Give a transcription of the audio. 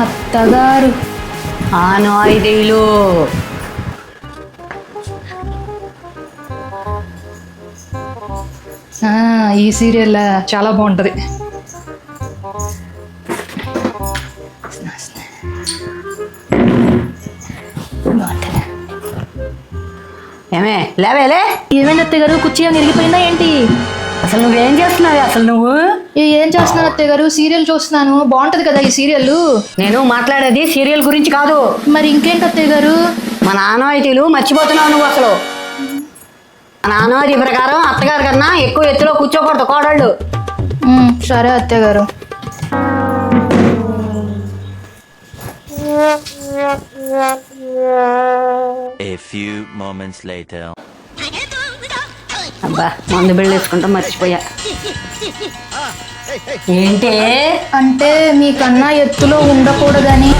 అత్తగారు. ఆ, ఈ సీరియల్ చాలా బాగుంటది. ఏమే లేవేలే ఏమైంది అత్తయ్య గారు కుర్చీ ఏమైనా ఇరిగిపోయిందా ఏంటి? అసలు నువ్వేం చేస్తున్నావు? అసలు నువ్వు ఏ, చేస్తున్నాను అత్తయ్య గారు? సీరియల్ చూస్తున్నాను. బాగుంటది కదా ఈ సీరియల్? నేను మాట్లాడేది సీరియల్ గురించి కాదు. మరి ఇంకేంటి అత్తయ్య గారు? మన ఆనవాయితీలు మర్చిపోతున్నావు నువ్వు అసలు. మన ఆనవాయితీ ప్రకారం అత్తగారి కన్నా ఎక్కువ ఎత్తులో కూర్చోకూడదు కోడళ్ళు. సరే అత్తయ్య గారు. A few moments later. అబ్బా మందు బిళ్ళ వేసుకుంటా మర్చిపోయా. ఏంటి? అంటే మీకన్నా ఎత్తులో ఉండకూడదని.